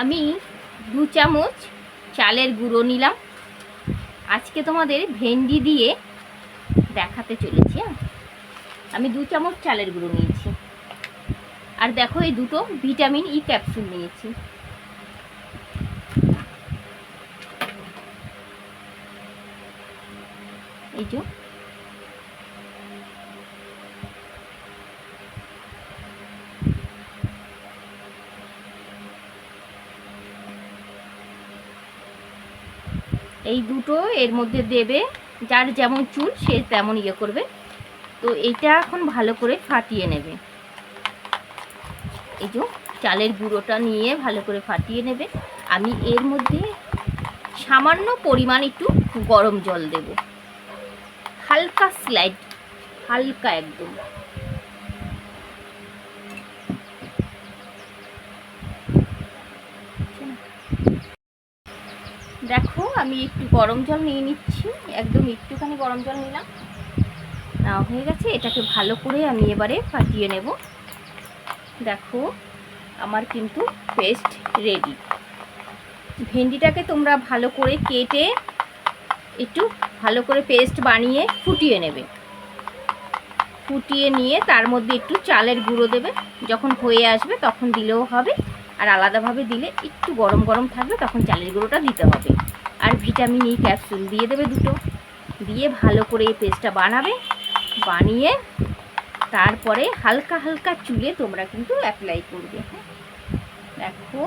আমি দু চামচ চালের গুঁড়ো নিলাম। আজকে তোমাদের ভেন্ডি দিয়ে দেখাতে চলেছি হ্যাঁ? আমি দু চামচ চালের গুঁড়ো নিয়েছি। আর দেখো, এই দুটো ভিটামিন ই ক্যাপসুল নিয়েছি। এই যে এই দুটো এর মধ্যে দেবে। যার যেমন চুল, সে তেমন ইয়ে করবে। তো এইটা এখন ভালো করে ফাটিয়ে নেবে। এই যে চালের গুঁড়োটা নিয়ে ভালো করে ফাটিয়ে নেবে। আমি এর মধ্যে সামান্য পরিমাণ একটু গরম জল দেব। হালকা স্লাইড, হালকা একদম দেখো আমি একটু গরম জল নিয়ে নিচ্ছি। একদম একটুখানি গরম জল নিলাম। না হয়ে গেছে। এটাকে ভালো করে আমি এবারে ফাটিয়ে নেব। দেখো, আমার কিন্তু পেস্ট রেডি। ভেন্ডিটাকে তোমরা ভালো করে কেটে একটু ভালো করে পেস্ট বানিয়ে ফুটিয়ে নেবে। ফুটিয়ে নিয়ে তার মধ্যে একটু চালের গুঁড়ো দেবে। যখন হয়ে আসবে তখন দিলেও হবে। আর আলাদাভাবে দিলে একটু গরম গরম থাকবে, তখন চালের গুঁড়োটা দিতে হবে। আর ভিটামিন ই ক্যাপসুল দিয়ে দেবে দুটো। দিয়ে ভালো করে এই পেস্টটা বানাবে। বানিয়ে তারপরে হালকা হালকা চুলে তোমরা কিন্তু অ্যাপ্লাই করবে। হ্যাঁ? দেখো।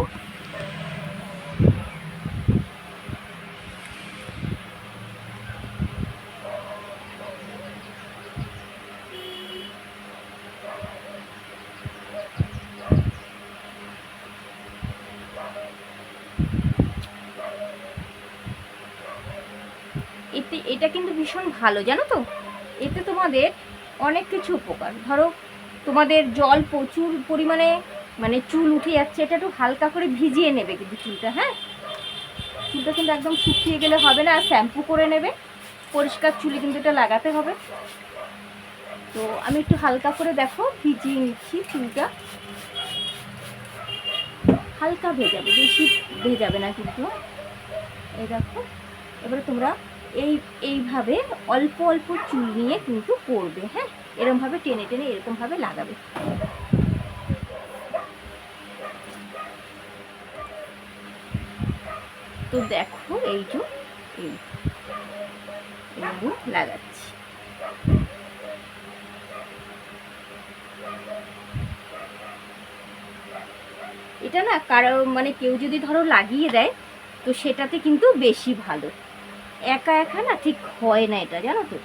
এতে এটা কিন্তু ভীষণ ভালো, জানো তো? এতে তোমাদের অনেক কিছু উপকার। ধরো, তোমাদের জল প্রচুর পরিমাণে মানে চুল উঠে যাচ্ছে, এটা একটু হালকা করে ভিজিয়ে নেবে কিন্তু চুলটা হ্যাঁ? চুলটা কিন্তু একদম শুকিয়ে গেলে হবে না, আর শ্যাম্পু করে নেবে। পরিষ্কার চুলে কিন্তু এটা লাগাতে হবে। তো আমি একটু হালকা করে দেখো, ভিজিয়ে নিচ্ছি চুলটা। হালকা ভেজাবে, বেশি ভেজাবে না কিন্তু। এই দেখো, এবারে তোমরা এই, এইভাবে অল্প অল্প চুল নিয়ে কিন্তু করবে হ্যাঁ? এরমভাবে টেনে টেনে এরকমভাবে লাগাবে। তো দেখো, এই যে, এই লাগাচ্ছি। এটা না কারও মানে কেউ যদি ধরো লাগিয়ে দেয়, তো সেটাতে কিন্তু বেশি ভালো। একা একা না ঠিক হয় না এটা, জানো তো?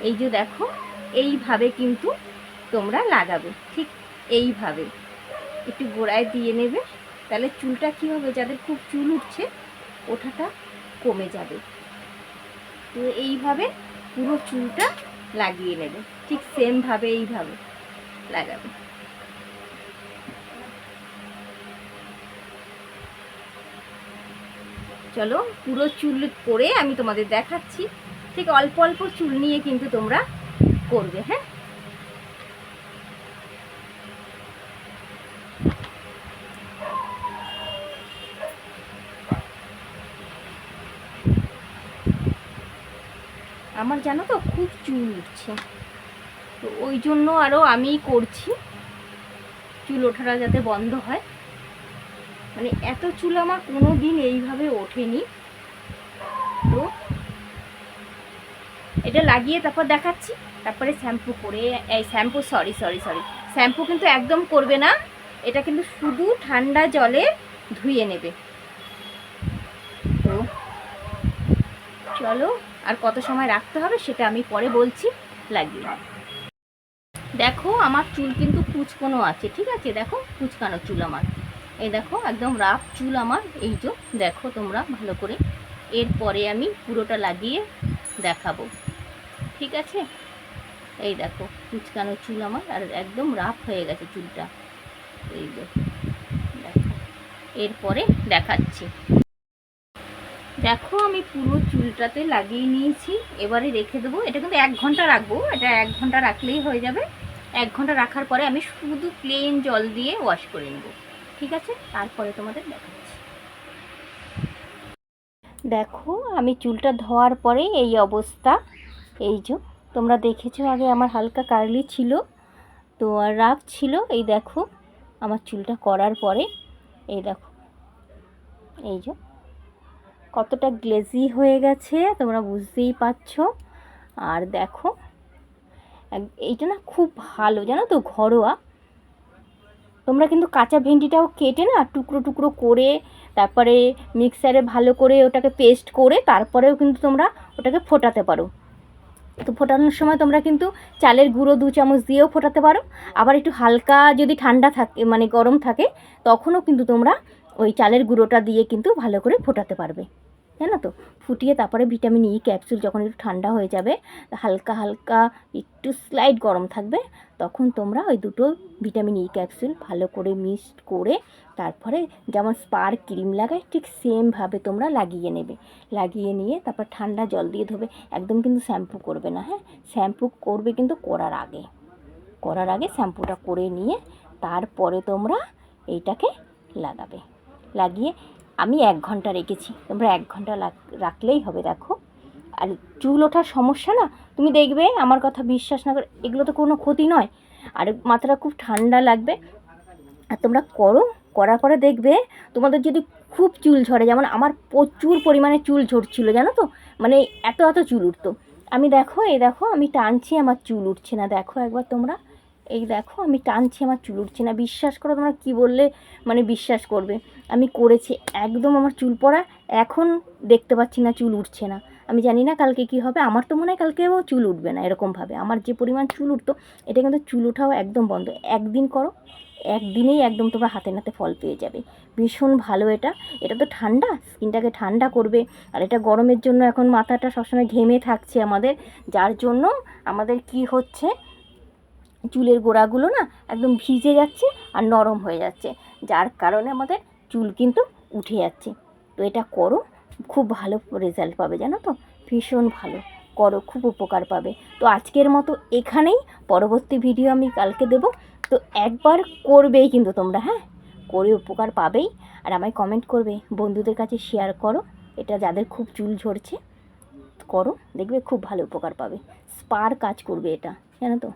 এই যে দেখো, এইভাবে কিন্তু তোমরা লাগাবে, ঠিক এইভাবে। একটু গোড়ায় দিয়ে নেবে, তাহলে চুলটা কী হবে? যাদের খুব চুল উঠছে, ওঠাটা কমে যাবে। তো এইভাবে পুরো চুলটা লাগিয়ে নেবে, ঠিক সেমভাবে এইভাবে লাগাবে। চলো, পুরো চুল করে আমি তোমাদের দেখাচ্ছি। ঠিক অল্প অল্প চুল নিয়ে কিন্তু তোমরা করবে হ্যাঁ? আমার জানো তো, খুব চুল উঠছে। তো ওই জন্য আরও আমি করছি। চুল ওঠাটা যাতে বন্ধ হয়। মানে এত চুল আমার কোনো দিন এইভাবে ওঠেনি। তো এটা লাগিয়ে তারপর দেখাচ্ছি। তারপরে শ্যাম্পু করে, এই shampoo sorry sorry sorry shampoo কিন্তু একদম করবে না। এটা কিন্তু শুধু ঠান্ডা জলে ধুয়ে নেবে। তো চলো, আর কত সময় রাখতে হবে সেটা আমি পরে বলছি, লাগিয়ে দেখো, আমার চুল কিন্তু কুচকোনো আছে, ঠিক আছে? দেখো, কুচকানো চুল আমার। এই দেখো, একদম রাফ চুল আমার, এই যে, দেখো তোমরা ভালো করে। এরপরে আমি পুরোটা লাগিয়ে দেখাবো। ঠিক আছে? এই দেখো, কুচকানো চুল আমার, আর একদম রাফ হয়ে গেছে চুলটা। এই যে, দেখো, এরপরে দেখাচ্ছি। দেখো, আমি পুরো চুলটাতে লাগিয়ে নিয়েছি। এবারে রেখে দেবো, এটা কিন্তু এক ঘণ্টা রাখব, এটা এক ঘণ্টা রাখলেই হয়ে যাবে। এক ঘণ্টা রাখার পরে আমি শুধু প্লেন জল দিয়ে ওয়াশ করে নেব। ঠিক আছে? তারপরে তোমাদের দেখাচ্ছি। দেখো, আমি চুলটা ধোয়ার পরে এই অবস্থা। এই যে, তোমরা দেখেছ আগে আমার হালকা কার্লি ছিল, তো আর রাগ ছিল। এই দেখো, আমার চুলটা করার পরে, এই দেখো। এই যে, কতটা গ্লেজি হয়ে গেছে, তোমরা বুঝতেই পারছ। আর দেখো এইটা না খুব ভালো, জানো তো, ঘরোয়া। তোমরা কিন্তু কাঁচা ভেন্ডিটাও কেটে না টুকরো টুকরো করে, তারপরে মিক্সারে ভালো করে ওটাকে পেস্ট করে তারপরেও কিন্তু তোমরা ওটাকে ফোটাতে পারো। তো ফোটানোর সময় তোমরা কিন্তু চালের গুঁড়ো দু চামচ দিয়েও ফোটাতে পারো। আবার একটু হালকা যদি ঠান্ডা থাকে মানে গরম থাকে, তখনও কিন্তু তোমরা ওই চালের গুঁড়োটা দিয়ে কিন্তু ভালো করে ফোটাতে পারবে। জানো তো? ফুটিয়ে তারপরে ভিটামিন ই ক্যাপসুল যখন একটু ঠান্ডা হয়ে যাবে, হালকা হালকা একটু স্লাইড গরম থাকবে, তখন তোমরা ওই দুটো ভিটামিন ই ক্যাপসুল ভালো করে মিক্সড করে তারপরে যেমন স্পার ক্রিম লাগায়, ঠিক সেমভাবে তোমরা লাগিয়ে নেবে। লাগিয়ে নিয়ে তারপর ঠান্ডা জল দিয়ে ধোবে। একদম কিন্তু শ্যাম্পু করবে না হ্যাঁ? শ্যাম্পু করবে কিন্তু করার আগে। করার আগে শ্যাম্পুটা করে নিয়ে তারপরে তোমরা এইটাকে লাগাবে। লাগিয়ে আমি এক ঘণ্টা রেখেছি। তোমরা এক ঘণ্টা রাখলেই হবে, দেখো। আর চুল ওঠার সমস্যা না? তুমি দেখবে, আমার কথা বিশ্বাস না করে, এগুলো তো কোনো ক্ষতি নয়। আর মাথাটা খুব ঠান্ডা লাগবে। আর তোমরা করো, করার পরে দেখবে, তোমাদের যদি খুব চুল ঝরে, যেমন আমার প্রচুর পরিমাণে চুল ঝরছিল, জানো তো? মানে এত এত চুল উঠতো। আমি দেখো এই দেখো, আমি টানছি, আমার চুল উঠছে না। দেখো একবার তোমরা। এই দেখো, আমি টানছি আমার চুল উঠছে না। বিশ্বাস করো তোমরা কি বললে? মানে বিশ্বাস করবে। আমি করেছি একদম আমার চুল পড়া, এখন দেখতে পাচ্ছি না চুল উঠছে না। আমি জানি না কালকে কি হবে, আমার তো মনে হয় কালকেও চুল উঠবে না এরকমভাবে। আমার যে পরিমাণ চুল উঠতো, এটা কিন্তু চুল ওঠাও একদম বন্ধ। একদিন করো, একদিনেই একদম তোমরা হাতে নাতে ফল পেয়ে যাবে। ভীষণ ভালো এটা। এটা তো ঠান্ডা, স্কিনটাকে ঠান্ডা করবে। আর এটা গরমের জন্য এখন মাথাটা সবসময় ঘেমে থাকছে আমাদের। যার জন্য আমাদের কি হচ্ছে চুলের গোড়াগুলো না একদম ভিজে যাচ্ছে আর নরম হয়ে যাচ্ছে। যার কারণে আমাদের চুল কিন্তু উঠে যাচ্ছে। তো এটা করো, খুব ভালো রেজাল্ট পাবে, জানো তো? ভীষণ ভালো। করো, খুব উপকার পাবে। তো আজকের মতো এখানেই, পরবর্তী ভিডিও আমি কালকে দেব। তো একবার করবেই কিন্তু তোমরা হ্যাঁ? করে উপকার পাবেই। আর আমায় কমেন্ট করবে, বন্ধুদের কাছে শেয়ার করো। এটা যাদের খুব চুল ঝরছে, করো। দেখবে খুব ভালো উপকার পাবে। স্পার কাজ করবে এটা, জানো তো?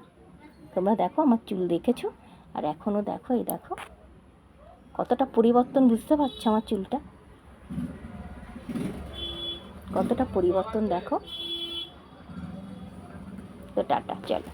তোমরা দেখো আমার চুল দেখেছ? আর এখনও দেখো, এই দেখো। কতটা পরিবর্তন বুঝতে পারছ আমার চুলটা? কতটা পরিবর্তন দেখো। তো টাটা, চলো।